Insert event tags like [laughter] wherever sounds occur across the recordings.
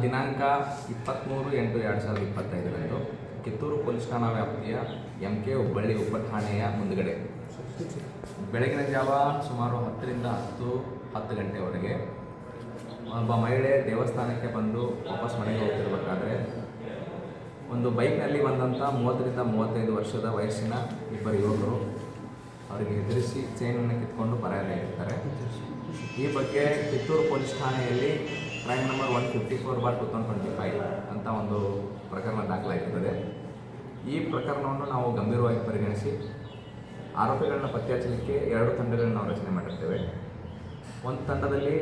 ದಿನಾಂಕ ಇಪ್ಪತ್ತ್ಮೂರು ಎಂಟು ಎರಡು ಸಾವಿರದ ಇಪ್ಪತ್ತೈದರಂದು ಕಿತ್ತೂರು ಪೊಲೀಸ್ ಠಾಣಾ ವ್ಯಾಪ್ತಿಯ ಎಂ ಕೆ ಹುಬ್ಬಳ್ಳಿ ಉಪಠಾಣೆಯ ಮುಂದುಗಡೆ. ಬೆಳಗಿನ ಜಾವ ಸುಮಾರು ಹತ್ತರಿಂದ ಹತ್ತು ಹತ್ತು ಗಂಟೆವರೆಗೆ ಒಬ್ಬ ಮಹಿಳೆ ದೇವಸ್ಥಾನಕ್ಕೆ ಬಂದು ವಾಪಸ್ ಮನೆಗೆ ಹೋಗ್ತಿರ್ಬೇಕಾದ್ರೆ ಒಂದು ಬೈಕ್ನಲ್ಲಿ ಬಂದಂಥ ಮೂವತ್ತರಿಂದ ಮೂವತ್ತೈದು ವರ್ಷದ ವಯಸ್ಸಿನ ಇಬ್ಬರು ಯುವಕರು ಅವರಿಗೆ ಎದುರಿಸಿ ಚೈನನ್ನು ಕಿತ್ಕೊಂಡು ಪರಾರಿಯಾಗಿರ್ತಾರೆ ಈ ಬಗ್ಗೆ ಕಿತ್ತೂರು ಪೊಲೀಸ್ ಠಾಣೆಯಲ್ಲಿ crime number one fifty four bar two thousand twenty five ಅಂತ ಒಂದು ಪ್ರಕರಣ ದಾಖಲಾಗಿರ್ತದೆ. ಈ ಪ್ರಕರಣವನ್ನು ನಾವು ಗಂಭೀರವಾಗಿ ಪರಿಗಣಿಸಿ ಆರೋಪಿಗಳನ್ನ ಪತ್ತೆ ಹಚ್ಚಲಿಕ್ಕೆ ಎರಡು ತಂಡಗಳನ್ನು ನಾವು ರಚನೆ ಮಾಡಿರ್ತೇವೆ. ಒಂದು ತಂಡದಲ್ಲಿ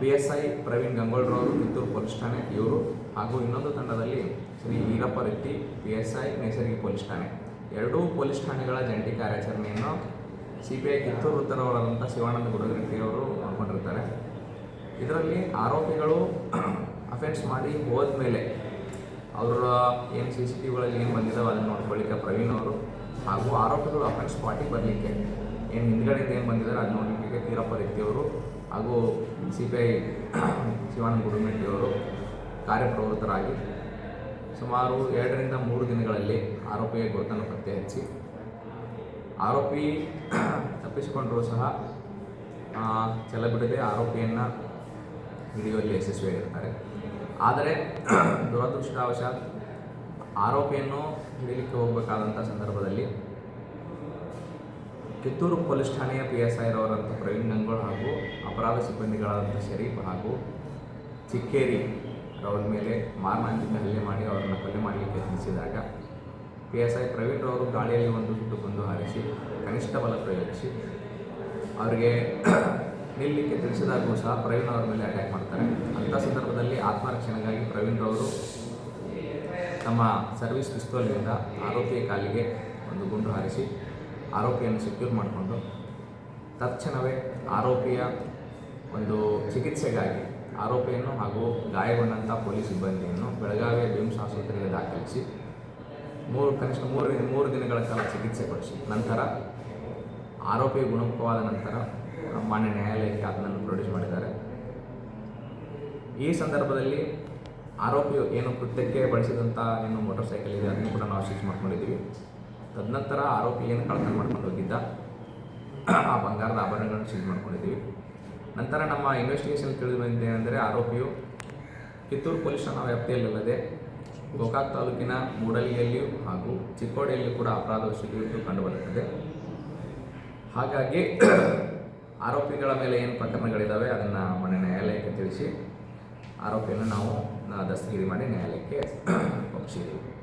ಪಿ ಎಸ್ ಐ ಪ್ರವೀಣ್ ಗಂಗೋಳ್ರವರು, ಕಿತ್ತೂರು ಪೊಲೀಸ್ ಠಾಣೆ, ಇವರು, ಹಾಗೂ ಇನ್ನೊಂದು ತಂಡದಲ್ಲಿ Shri Irappa Reddy P S I ನೈಸರ್ಗಿಕ ಪೊಲೀಸ್ ಠಾಣೆ. ಎರಡೂ ಪೊಲೀಸ್ ಠಾಣೆಗಳ ಜಂಟಿ ಕಾರ್ಯಾಚರಣೆಯನ್ನು ಸಿ ಬಿ ಐ ಕಿತ್ತೂರು ಉತ್ತರವರಾದಂಥ ಶಿವಾನಂದ ಗುರುಗಂಟಿ ಅವರು ಇದರಲ್ಲಿ ಆರೋಪಿಗಳು ಅಫೆನ್ಸ್ ಮಾಡಿ ಹೋದ್ಮೇಲೆ ಅವರ ಏನು ಸಿ ಸಿ ಟಿವಿಗಳಲ್ಲಿ ಏನು ಬಂದಿದ್ದಾವೆ ಅದನ್ನು ನೋಡ್ಕೊಳ್ಳಿಕ್ಕೆ ಪ್ರವೀಣ್ ಅವರು. ಹಾಗೂ ಆರೋಪಿಗಳು ಅಫೆನ್ಸ್ ಸ್ಪಾಟಿಗೆ ಬರಲಿಕ್ಕೆ ಏನು ಹಿಂದ್ಗಡೆಯಿಂದ ಏನು ಬಂದಿದ್ದಾರೆ ಅದು ನೋಡಲಿಕ್ಕೆ ತೀರಪ್ಪ ರೆಡ್ಡಿಯವರು ಹಾಗೂ ಸಿ ಪಿ ಐ ಶಿವಾನಂದ ಗುರುಮೆಟ್ಟಿಯವರು ಕಾರ್ಯಪ್ರವೃತ್ತರಾಗಿ ಸುಮಾರು ಎರಡರಿಂದ ಮೂರು ದಿನಗಳಲ್ಲಿ ಆರೋಪಿಯ ಗುರುತನ್ನು ಪತ್ತೆ ಹಚ್ಚಿ ಆರೋಪಿ ತಪ್ಪಿಸಿಕೊಂಡರೂ ಸಹ ಆ, ಛಲ ಬಿಡದೆ ಆರೋಪಿಯನ್ನು ಹಿಡಿಯುವಲ್ಲಿ ಯಶಸ್ವಿಯಾಗಿರ್ತಾರೆ ಆದರೆ, [clears throat] ದುರದೃಷ್ಟವಶಾತ್ ಆರೋಪಿಯನ್ನು ಹಿಡಿಯಲಿಕ್ಕೆ ಹೋಗಬೇಕಾದಂಥ ಸಂದರ್ಭದಲ್ಲಿ ಕಿತ್ತೂರು ಪೊಲೀಸ್ ಠಾಣೆಯ ಪಿ ಎಸ್ ಐರವರಂಥ ಪ್ರವೀಣ್ ಗಂಗೋಳ್ ಹಾಗೂ ಅಪರಾಧ ಸಿಬ್ಬಂದಿಗಳಾದಂಥ ಶರೀಫ್ ಹಾಗೂ ಚಿಕ್ಕೇರಿ ರವರ ಮೇಲೆ ಮಾರಣಾಂತಿಕ ಹಲ್ಲೆ ಮಾಡಿ ಅವರನ್ನು ಕೊಲೆ ಮಾಡಲಿಕ್ಕೆ ಯತ್ನಿಸಿದಾಗ ಪಿ ಎಸ್ ಐ ಪ್ರವೀಣ್ ರವರು ಗಾಳಿಯಲ್ಲಿ ಒಂದು ಗುಂಡು ಹಾರಿಸಿ, ಕನಿಷ್ಠ ಬಲ ಪ್ರಯೋಗಿಸಿ, ಅವರಿಗೆ ನಿಲ್ಲಲಿಕ್ಕೆ ತಿಳಿಸಿದಾಗೂ ಸಹ ಪ್ರವೀಣ್ ಅವರ ಮೇಲೆ ಅಟ್ಯಾಕ್ ಮಾಡ್ತಾರೆ. ಅಂಥ ಸಂದರ್ಭದಲ್ಲಿ ಆತ್ಮರಕ್ಷಣೆಗಾಗಿ ಪ್ರವೀಣ್ ರವರು ತಮ್ಮ ಸರ್ವಿಸ್ ಪಿಸ್ತೋಲಿನಿಂದ ಆರೋಪಿಯ ಕಾಲಿಗೆ ಒಂದು ಗುಂಡು ಹಾರಿಸಿ ಆರೋಪಿಯನ್ನು ಸೆಕ್ಯೂರ್ ಮಾಡಿಕೊಂಡು ತಕ್ಷಣವೇ ಆರೋಪಿಯ ಒಂದು ಚಿಕಿತ್ಸೆಗಾಗಿ ಆರೋಪಿಯನ್ನು ಹಾಗೂ ಗಾಯಗೊಂಡಂಥ ಪೊಲೀಸ್ ಸಿಬ್ಬಂದಿಯನ್ನು ಬೆಳಗಾವಿಯ ಬಿಮ್ಸ್ ಆಸ್ಪತ್ರೆಗೆ ದಾಖಲಿಸಿ, ಮೂರು ಕನಿಷ್ಠ ಮೂರು ಮೂರು ದಿನಗಳ ಕಾಲ ಚಿಕಿತ್ಸೆ ಕೊಡಿಸಿ, ನಂತರ ಆರೋಪಿ ಗುಣಮುಖವಾದ ನಂತರ ಮಾನ್ಯ ನ್ಯಾಯಾಲಯಕ್ಕೆ ಅದನ್ನು ಪ್ರೊಡ್ಯೂಸ್ ಮಾಡಿದ್ದಾರೆ. ಈ ಸಂದರ್ಭದಲ್ಲಿ ಆರೋಪಿ ಏನು ಕೃತ್ಯಕ್ಕೆ ಬಳಸಿದಂಥ ಏನು ಮೋಟರ್ ಸೈಕಲ್ ಇದೆ ಅದನ್ನು ಕೂಡ ನಾವು ಸೀಸ್ ಮಾಡ್ಕೊಂಡಿದ್ದೀವಿ. ತದನಂತರ ಆರೋಪಿ ಏನು ಕಳ್ಳತನ ಮಾಡ್ಕೊಂಡು ಹೋಗಿದ್ದ, ಆ ಬಂಗಾರದ ಆಭರಣಗಳನ್ನು ಸೀಸ್ ಮಾಡ್ಕೊಂಡಿದ್ದೀವಿ. ನಂತರ ನಮ್ಮ ಇನ್ವೆಸ್ಟಿಗೇಷನ್ ತಿಳಿದು ಬಂದಿದೆ ಅಂದರೆ ಆರೋಪಿಯು ಕಿತ್ತೂರು ಪೊಲೀಸ್ ಠಾಣಾ ವ್ಯಾಪ್ತಿಯಲ್ಲದೆ ಗೋಕಾಕ್ ತಾಲೂಕಿನ ಮೂಡಲಿಯಲ್ಲಿಯೂ ಹಾಗೂ ಚಿಕ್ಕೋಡಿಯಲ್ಲಿಯೂ ಕೂಡ ಅಪರಾಧವೆಸಗಿದ್ದು ಕಂಡುಬರುತ್ತದೆ ಹಾಗಾಗಿ ಆರೋಪಿಗಳ ಮೇಲೆ ಏನು ಪ್ರಕರಣಗಳಿದ್ದಾವೆ ಅದನ್ನು ಮೊನ್ನೆ ನ್ಯಾಯಾಲಯಕ್ಕೆ ತಿಳಿಸಿ, ಆರೋಪಿಯನ್ನು ನಾವು ದಸ್ತಗಿರಿ ಮಾಡಿ ನ್ಯಾಯಾಲಯಕ್ಕೆ ಒಪ್ಪಿಸಿದ್ದೀವಿ